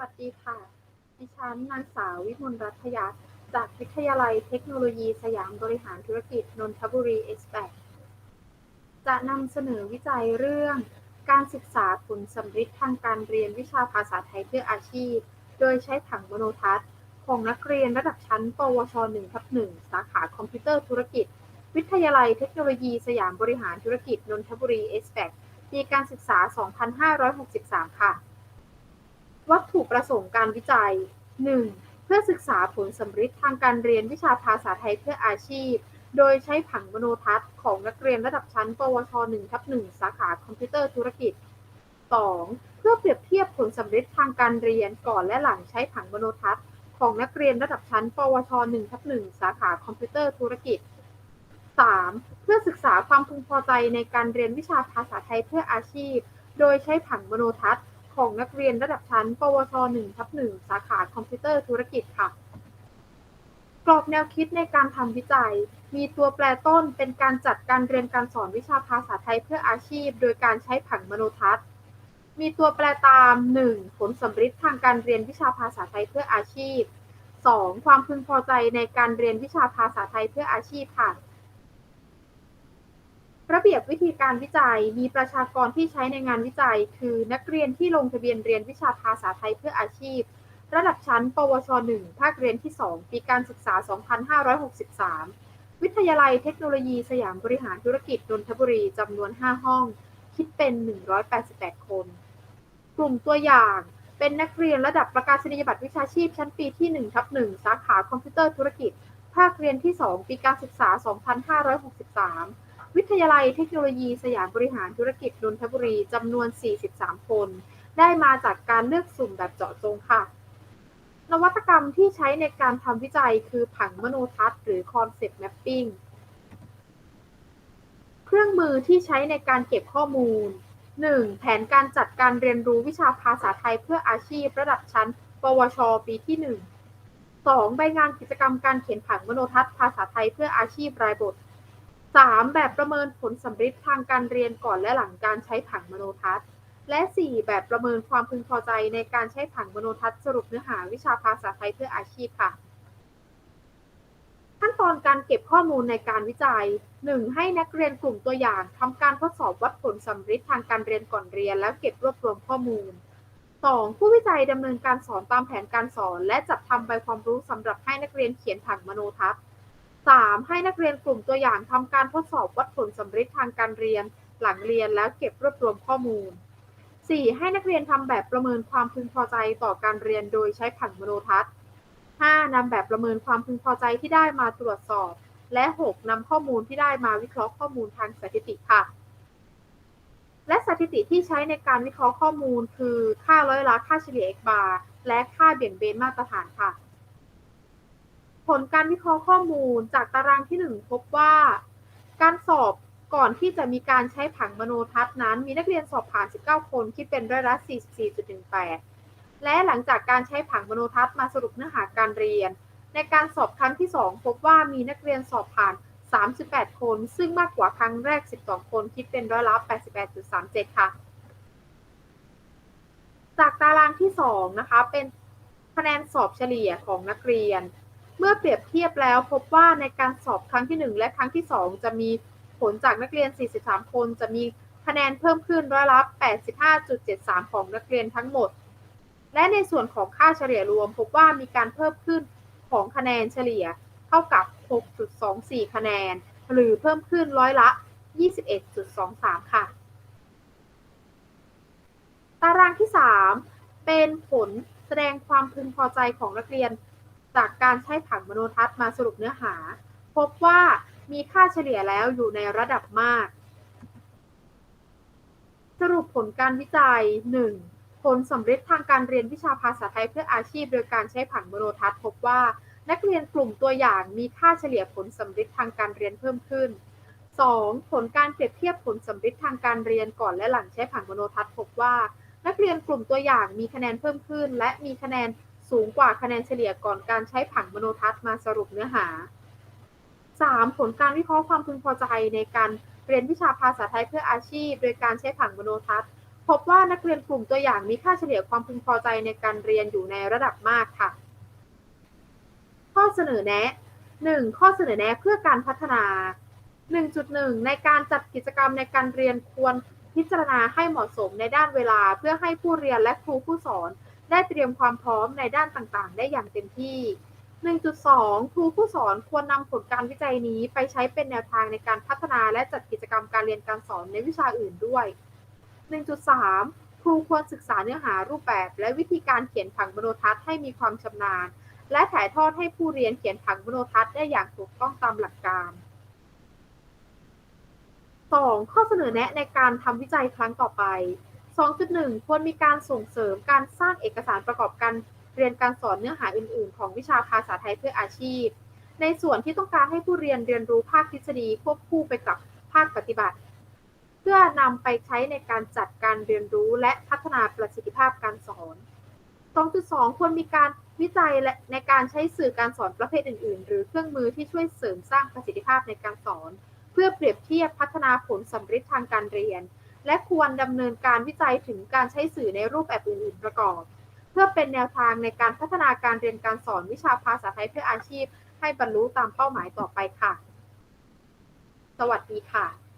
วัสดีค่ะ ดิฉันนางสาววิมลรัตยา จากวิทยาลัยเทคโนโลยีสยามบริหารธุรกิจนนทบุรีเอ็กซ์แจะนำเสนอวิจัยเรื่อง การศึกษาผลสำฤทธิ์ทางการเรียนวิชาภาษาไทยเพื่ออาชีพ โดยใช้ผังมโนทัศน์ ของนักเรียนระดับชั้น ปวช1ทับ1สาขาคอมพิวเตอร์ธุรกิจ วิทยาลัยเทคโนโลยีสยามบริหารธุรกิจนนทบุรีเอ็กซ์แปีการศึกษา 2563 ค่ะ วัตถุประสงค์การวิจัย 1. เพื่อศึกษาผลสำฤทธิ์ทางการเรียนวิชาภาษาไทยเพื่ออาชีพ โดยใช้ผังมโนทัศน์ของนักเรียนระดับชั้น ปวช1ทับ1สาขาคอมพิวเตอร์ธุรกิจ 2. เพื่อเปรียบเทียบผลสำฤทธิ์ทางการเรียนก่อนและหลังใช้ผังมโนทัศน์ของนักเรียนระดับชั้น ปวช1ทับ1สาขาคอมพิวเตอร์ธุรกิจ 3. เพื่อศึกษาความพึงพอใจในการเรียนวิชาภาษาไทยเพื่ออาชีพ โดยใช้ผังมโนทัศน์ ของนักเรียนระดับชั้น ปวช1ทับ1สาขาคอมพิวเตอร์ธุรกิจค่ะ กรอบแนวคิดในการทำวิจัย มีตัวแปรต้นเป็นการจัดการเรียนการสอนวิชาภาษาไทยเพื่ออาชีพ โดยการใช้ผังมโนทัศน์ มีตัวแปรตาม 1. ผลสำฤทธิ์ทางการเรียนวิชาภาษาไทยเพื่ออาชีพ 2. ความพึงพอใจในการเรียนวิชาภาษาไทยเพื่ออาชีพค่ะ ระเบียบวิธีการวิจัยมีประชากรที่ใช้ในงานวิจัย คือนักเรียนที่ลงทะเบียนเรียนวิชาภาษาไทยเพื่ออาชีพ ระดับชั้น ปวช 1 ภาคเรียนที่ 2 ปีการศึกษา 2563 วิทยาลัยเทคโนโลยีสยามบริหารธุรกิจนนทบุรีจำนวน 5 ห้อง คิดเป็น 188 คน กลุ่มตัวอย่างเป็นนักเรียนระดับประกาศนียบัตรวิชาชีพชั้นปีที่1ทับ1สาขาคอมพิวเตอร์ธุรกิจ ภาคเรียนที่ 2 ปีการศึกษา 2563 วิทยาลัยเทคโนโลยีสยามบริหารธุรกิจนนทบุรีจำนวน 43 คน ได้มาจากการเลือกสุ่มแบบเจาะจงค่ะ นวัตกรรมที่ใช้ในการทำวิจัยคือผังมโนทัศน์หรือ Concept Mapping เครื่องมือที่ใช้ในการเก็บข้อมูล 1. แผนการจัดการเรียนรู้วิชาภาษาไทยเพื่ออาชีพระดับชั้น ปวช ปีที่ 1 2. ใบงานกิจกรรมการเขียนผังมโนทัศน์ภาษาไทยเพื่ออาชีพรายบท 3. แบบประเมินผลสำฤทธิ์ทางการเรียนก่อนและหลังการใช้ผังมโนทัศน์ และ 4. แบบประเมินความพึงพอใจในการใช้ผังมโนทัศน์สรุปเนื้อหาวิชาภาษาไทยเพื่ออาชีพค่ะ ขั้นตอนการเก็บข้อมูลในการวิจัย 1. ให้นักเรียนกลุ่มตัวอย่างทำการทดสอบวัดผลสำฤทธิ์ทางการเรียนก่อนเรียน แล้วเก็บรวบรวมข้อมูล 2. ผู้วิจัยดำเนินการสอนตามแผนการสอน และจัดทำใบความรู้สำหรับให้นักเรียนเขียนผังมโนทัศน์ 3. ให้นักเรียนกลุ่มตัวอย่างทำการทดสอบวัดผลสำฤทธิ์ทางการเรียน หลังเรียนแล้วเก็บรวบรวมข้อมูล 4. ให้นักเรียนทำแบบประเมินความพึงพอใจต่อการเรียนโดยใช้ผังมโนทัศน์ 5. นำแบบประเมินความพึงพอใจที่ได้มาตรวจสอบ และ 6. นำข้อมูลที่ได้มาวิเคราะห์ข้อมูลทางสถิติค่ะ และสถิติที่ใช้ในการวิเคราะห์ข้อมูล คือค่าร้อยละค่าเฉลี่ย x bar และค่าเบี่ยงเบนมาตรฐานค่ะ ลการวิเคราะห์ข้อมูลจากตารางที่ 1 พบว่า การสอบก่อนที่จะมีการใช้ผังมโนทัศน์นั้น มีนักเรียนสอบผ่าน 19 คนคิดเป็นร้อยละ 44.18 และหลังจากการใช้ผังมโนทัศน์มาสรุปเนื้อหาการเรียน ในการสอบครั้งที่ 2 พบว่ามีนักเรียนสอบผ่าน 38 คน ซึ่งมากกว่าครั้งแรก 12 คนคิดเป็นร้อยละ 88.37 ค่ะ จากตารางที่ 2 นะคะ เป็นคะแนนสอบเฉลี่ยของนักเรียน เมื่อเปรียบเทียบแล้วพบว่าในการสอบครั้งที่ 1 และครั้งที่ 2 จะมีผลจากนักเรียน 43 คน จะมีคะแนนเพิ่มขึ้นร้อยละ 85.73 ของนักเรียนทั้งหมด และในส่วนของค่าเฉลี่ยรวม พบว่ามีการเพิ่มขึ้นของคะแนนเฉลี่ยเท่ากับ 6.24 คะแนน หรือเพิ่มขึ้นร้อยละ 21.23 ค่ะ ตารางที่ 3 เป็นผลแสดงความพึงพอใจของนักเรียน จากการใช้ผังมโนทัศน์มาสรุปเนื้อหา พบว่ามีค่าเฉลี่ยแล้วอยู่ในระดับมาก สรุปผลการวิจัย 1. ผลสำเร็จทางการเรียนวิชาภาษาไทยเพื่ออาชีพ โดยการใช้ผังมโนทัศน์ พบว่านักเรียนกลุ่มตัวอย่างมีค่าเฉลี่ยผลสำเร็จทางการเรียนเพิ่มขึ้น 2. ผลการเปรียบเทียบผลสำเร็จทางการเรียนก่อนและหลังใช้ผังมโนทัศน์พบว่า นักเรียนกลุ่มตัวอย่างมีคะแนนเพิ่มขึ้น และมีคะแนน สูงกว่าคะแนนเฉลี่ยก่อนการใช้ผังมโนทัศน์มาสรุปเนื้อหา 3. ผลการวิเคราะห์ความพึงพอใจในการเรียนวิชาภาษาไทยเพื่ออาชีพ โดยการใช้ผังมโนทัศน์ พบว่านักเรียนกลุ่มตัวอย่างมีค่าเฉลี่ยความพึงพอใจในการเรียนอยู่ในระดับมากค่ะ ข้อเสนอแนะ 1. ข้อเสนอแนะเพื่อการพัฒนา 1.1 ในการจัดกิจกรรมในการเรียนควรพิจารณาให้เหมาะสมในด้านเวลาเพื่อให้ผู้เรียนและครูผู้สอน ได้เตรียมความพร้อมในด้านต่างๆ ได้อย่างเต็มที่ 1.2 ครูผู้สอนควรนำผลการวิจัยนี้ไปใช้เป็นแนวทางในการพัฒนาและจัดกิจกรรมการเรียนการสอนในวิชาอื่นด้วย 1.3 ครูควรศึกษาเนื้อหารูปแบบ และวิธีการเขียนผังมโนทัศน์ให้มีความชำนาญ และถ่ายทอดให้ผู้เรียนเขียนผังมโนทัศน์ได้อย่างถูกต้องตามหลักการ 2. ข้อเสนอแนะในการทำวิจัยครั้งต่อไป 2.1 ควรมีการส่งเสริมการสร้างเอกสารประกอบการเรียนการสอนเนื้อหาอื่น ๆ ของวิชาภาษาไทยเพื่ออาชีพ ในส่วนที่ต้องการให้ผู้เรียนเรียนรู้ภาคทฤษฎีควบคู่ไปกับภาคปฏิบัติ เพื่อนำไปใช้ในการจัดการเรียนรู้และพัฒนาประสิทธิภาพการสอน 2.2 ควรมีการวิจัยและในการใช้สื่อการสอนประเภทอื่น ๆ หรือเครื่องมือที่ช่วยเสริมสร้างประสิทธิภาพในการสอน เพื่อเปรียบเทียบพัฒนาผลสำเร็จทางการเรียน และควรดำเนินการวิจัยถึงการใช้สื่อในรูปแบบอื่นๆประกอบ เพื่อเป็นแนวทางในการพัฒนาการเรียนการสอนวิชาภาษาไทยเพื่ออาชีพ ให้บรรลุตามเป้าหมายต่อไปค่ะ สวัสดีค่ะ